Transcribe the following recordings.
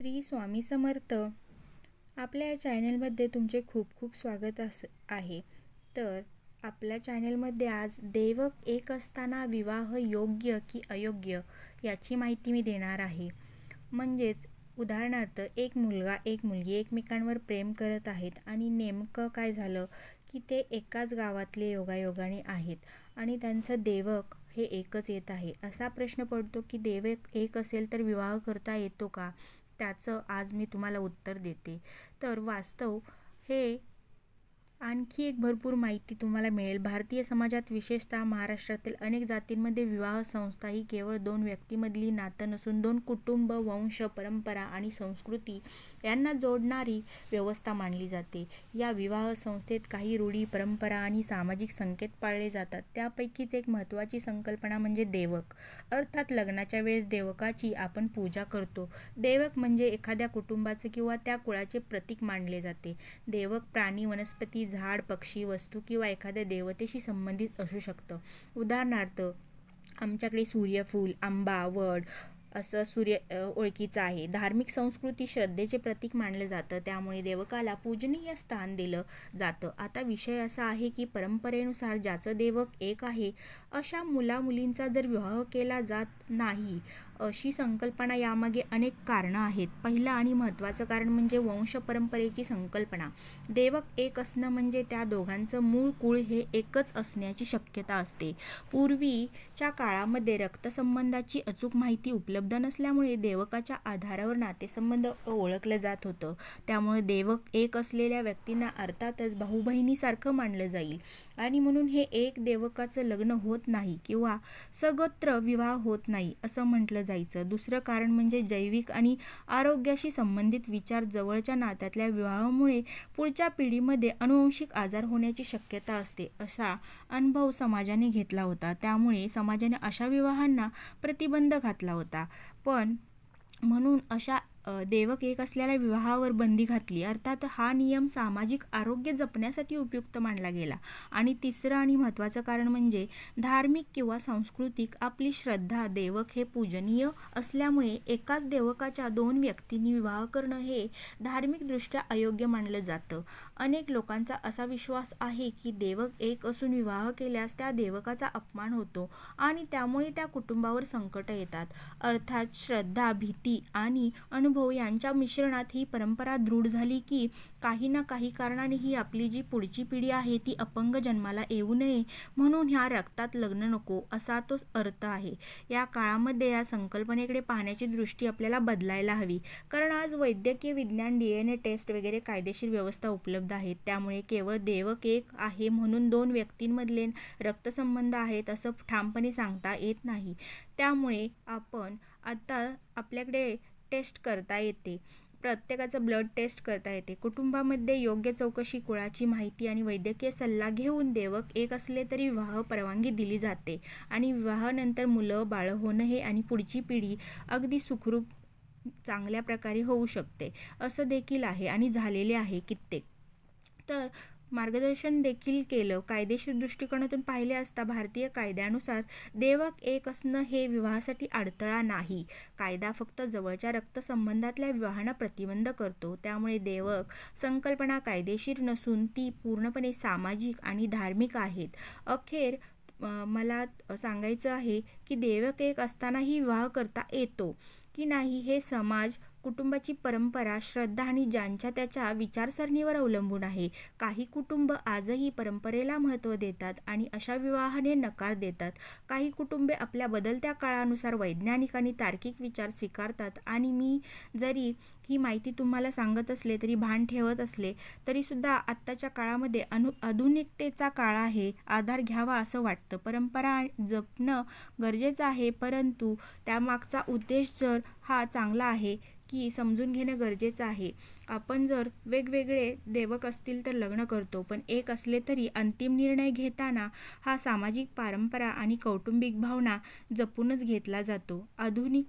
श्री स्वामी समर्थ. आपल्या या चॅनलमध्ये तुमचे खूप खूप स्वागत अस आहे. तर आपल्या चॅनलमध्ये आज देवक एक असताना विवाह योग्य की अयोग्य याची माहिती मी देणार आहे. म्हणजेच उदाहरणार्थ एक मुलगा एक मुलगी एकमेकांवर प्रेम करत आहेत आणि नेमकं काय झालं की ते एकाच गावातले योगायोगाने आहेत आणि त्यांचं देवक हे एकच येत आहे. असा प्रश्न पडतो की देवक एक असेल तर विवाह करता येतो का? त्याचं आज मी तुम्हाला उत्तर देते. तर वास्तव हे आणखी एक भरपूर माहिती तुम्हाला मिळेल. भारतीय समाजात विशेषतः महाराष्ट्रातील अनेक जातींमध्ये विवाह संस्था ही केवळ दोन व्यक्तीमधली नातं नसून दोन कुटुंब वंश परंपरा आणि संस्कृती यांना जोडणारी व्यवस्था मानली जाते. या विवाह संस्थेत काही रूढी परंपरा आणि सामाजिक संकेत पाळले जातात. त्यापैकीच एक महत्त्वाची संकल्पना म्हणजे देवक. अर्थात लग्नाच्या वेळेस देवकाची आपण पूजा करतो. देवक म्हणजे एखाद्या कुटुंबाचे किंवा त्या कुळाचे प्रतीक मानले जाते. देवक प्राणी वनस्पती झाड पक्षी वस्तू किंवा एखाद्या देवतेशी संबंधित असू शकतं. उदाहरणार्थ आमच्याकडे सूर्यफूल आंबा वड असं सूर्य ओळखीचं आहे. धार्मिक संस्कृती श्रद्धेचे प्रतीक मानलं जातं. त्यामुळे देवकाला पूजनीय स्थान दिलं जातं. आता विषय असा आहे की परंपरेनुसार ज्याचं देवक एक आहे अशा मुलामुलींचा जर विवाह केला जात नाही अशी संकल्पना यामागे अनेक कारणं आहेत. पहिलं आणि महत्त्वाचं कारण म्हणजे वंश परंपरेची संकल्पना. देवक एक असणं म्हणजे त्या दोघांचं मूळ कुळ हे एकच असण्याची शक्यता असते. पूर्वीच्या काळामध्ये रक्तसंबंधाची अचूक माहिती उपलब्ध नसल्यामुळे देवकाच्या आधारावर नातेसंबंध ओळखलं जात होतं. त्यामुळे देवक एक असलेल्या व्यक्तींना अर्थातच भाऊ बहिणीसारखं मानलं जाईल. आणि म्हणून हे एक देवकाचं लग्न होत नाही किंवा सगोत्र विवाह होत नाही असं म्हटलं जायचं. दुसरं कारण म्हणजे जैविक आणि आरोग्याशी संबंधित विचार जवळच्या नात्यातल्या विवाहामुळे पुढच्या पिढीमध्ये अनुवंशिक आजार होण्याची शक्यता असते असा अनुभव समाजाने घेतला होता. त्यामुळे समाजाने अशा विवाहांना प्रतिबंध घातला होता. पण म्हणून अशा देवक एक असलेल्या विवाहावर बंदी घातली. अर्थात हा नियम सामाजिक आरोग्य जपण्यासाठी उपयुक्त मानला गेला. आणि तिसरं आणि महत्त्वाचं कारण म्हणजे धार्मिक किंवा सांस्कृतिक आपली श्रद्धा देवक हे पूजनीय असल्यामुळे एकाच देवकाच्या दोन व्यक्तींनी विवाह करणं हे धार्मिकदृष्ट्या अयोग्य मानलं जातं. अनेक लोकांचा असा विश्वास आहे की देवक एक असून विवाह केल्यास त्या देवकाचा अपमान होतो आणि त्यामुळे त्या कुटुंबावर संकट येतात. अर्थात श्रद्धा भीती आणि अनु अनुभव यांच्या मिश्रणात ही परंपरा दृढ झाली की काही ना काही कारणाने ही आपली जी पुढची पिढी आहे ती अपंग जन्माला येऊ नये म्हणून ह्या रक्तात लग्न नको असा तो अर्थ आहे. या काळामध्ये या संकल्पनेकडे पाहण्याची दृष्टी आपल्याला बदलायला हवी. कारण आज वैद्यकीय विज्ञान डी एन ए टेस्ट वगैरे कायदेशीर व्यवस्था उपलब्ध आहे आहेत. त्यामुळे केवळ देवक एक आहे म्हणून दोन व्यक्तींमधले रक्तसंबंध आहेत असं ठामपणे सांगता येत नाही. त्यामुळे आपण आता आपल्याकडे टेस्ट करता येते. प्रत्येकाचं ब्लड टेस्ट करता येते. कुटुंबामध्ये योग्य चौकशी कुळाची माहिती आणि वैद्यकीय सल्ला घेऊन देवक एक असले तरी विवाह परवानगी दिली जाते. आणि विवाहानंतर मुलं बाळं होणं हे आणि पुढची पिढी अगदी सुखरूप चांगल्या प्रकारे होऊ शकते. असं देखील आहे आणि झालेले आहे कित्येक. तर मार्गदर्शन देखील केलं. कायदेशीर दृष्टिकोनातून पाहिले असता भारतीय कायद्यानुसार देवक एक असणं हे विवाहासाठी अडथळा नाही. कायदा फक्त जवळच्या रक्तसंबंधातल्या विवाहांना प्रतिबंध करतो. त्यामुळे देवक संकल्पना कायदेशीर नसून ती पूर्णपणे सामाजिक आणि धार्मिक आहेत. अखेर मला सांगायचं आहे की देवक एक असतानाही विवाह करता येतो की नाही हे समाज कुटुंबाची परंपरा श्रद्धा आणि ज्यांच्या त्याच्या विचारसरणीवर अवलंबून आहे. काही कुटुंब आजही परंपरेला महत्त्व देतात आणि अशा विवाहाने नकार देतात. काही कुटुंबे आपल्या बदलत्या काळानुसार वैज्ञानिक आणि तार्किक विचार स्वीकारतात आणि मी जरी ही माहिती तुम्हाला सांगत असले तरी भान ठेवत असले तरीसुद्धा आत्ताच्या काळामध्ये अनु आधुनिकतेचा काळ आहे. आधार घ्यावा असं वाटतं. परंपरा जपणं गरजेचं आहे परंतु त्यामागचा उद्देश जर हा चांगला आहे की समजून घेणं गरजेचं आहे. आपण जर वेगवेगळे देवक असतील तर लग्न करतो पण एक असले तरी अंतिम निर्णय घेताना हा सामाजिक पारंपरा आणि कौटुंबिक भावना जपूनच घेतला जातो. आधुनिक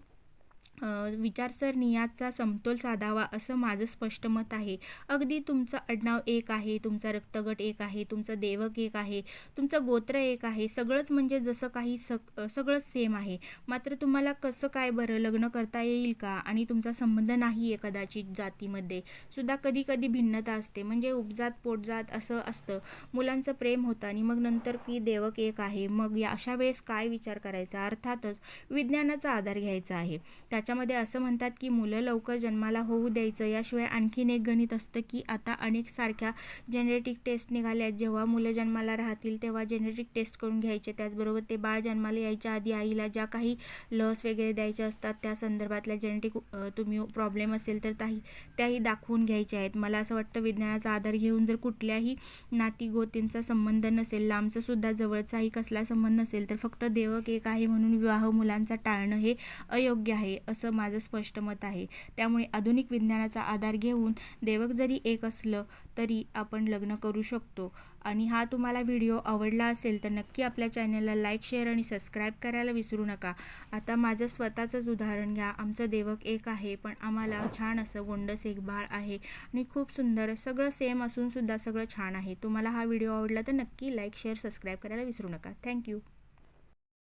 विचारसरणी याचा समतोल साधावा असं माझं स्पष्ट मत आहे. अगदी तुमचं आडनाव एक आहे तुमचा रक्तगट एक आहे तुमचं देवक एक आहे तुमचं गोत्र एक आहे सगळंच म्हणजे जसं काही सग सगळंच सेम आहे. मात्र तुम्हाला कसं काय बरं लग्न करता येईल का? आणि तुमचा संबंध नाही आहे कदाचित जातीमध्ये. सुद्धा कधी कधी भिन्नता असते. म्हणजे उपजात पोटजात असं असतं. मुलांचं प्रेम होतं आणि मग नंतर की देवक एक आहे. मग या अशा वेळेस काय विचार करायचा? अर्थातच विज्ञानाचा आधार घ्यायचा आहे. त्याच्या त्याच्यामध्ये असं म्हणतात की मुलं लवकर जन्माला होऊ द्यायचं. याशिवाय आणखीन एक गणित असतं की आता अनेक सारख्या जेनेटिक टेस्ट निघाल्या आहेत जेव्हा मुलं जन्माला राहतील तेव्हा जेनेटिक टेस्ट करून घ्यायचे. त्याचबरोबर ते बाळ जन्माला यायच्या आधी आईला ज्या काही लस वगैरे द्यायच्या असतात त्या संदर्भातल्या जेनेटिक तुम्ही प्रॉब्लेम असेल तर त्याही त्याही दाखवून घ्यायच्या आहेत. मला असं वाटतं विज्ञानाचा आधार घेऊन जर कुठल्याही नाती गोतींचा संबंध नसेल लांबचा सुद्धा जवळचाही कसला संबंध नसेल तर फक्त देवक एक आहे म्हणून विवाह मुलांचा टाळणं हे अयोग्य आहे असं माझं स्पष्ट मत आहे. त्यामुळे आधुनिक विज्ञानाचा आधार घेऊन देवक जरी एक असलं तरी आपण लग्न करू शकतो. आणि हा तुम्हाला व्हिडिओ आवडला असेल तर नक्की आपल्या चॅनलला लाईक शेअर आणि सबस्क्राईब करायला विसरू नका. आता माझं स्वतःचंच उदाहरण घ्या. आमचं देवक एक आहे पण आम्हाला छान असं गोंडस एक बाळ आहे आणि खूप सुंदर सगळं सेम असूनसुद्धा सगळं छान आहे. तुम्हाला हा व्हिडिओ आवडला तर नक्की लाईक शेअर सबस्क्राईब करायला विसरू नका. थँक्यू.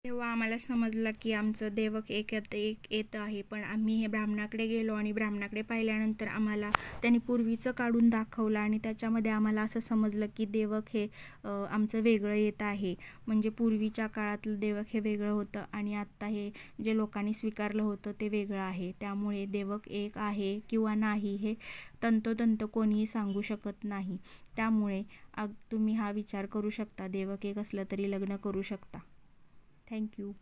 तेव्हा आम्हाला समजलं की आमचं देवक एक येत एक येतं आहे. पण आम्ही हे ब्राह्मणाकडे गेलो आणि ब्राह्मणाकडे पाहिल्यानंतर आम्हाला त्यांनी पूर्वीचं काढून दाखवलं आणि त्याच्यामध्ये आम्हाला असं समजलं की देवक हे आमचं वेगळं येत आहे. म्हणजे पूर्वीच्या काळातलं देवक हे वेगळं होतं आणि आत्ता हे जे लोकांनी स्वीकारलं होतं ते वेगळं आहे. त्यामुळे देवक एक आहे किंवा नाही हे तंतोतंत कोणीही सांगू शकत नाही. त्यामुळे अग तुम्ही हा विचार करू शकता. देवक एक असलं तरी लग्न करू शकता. थँक्यू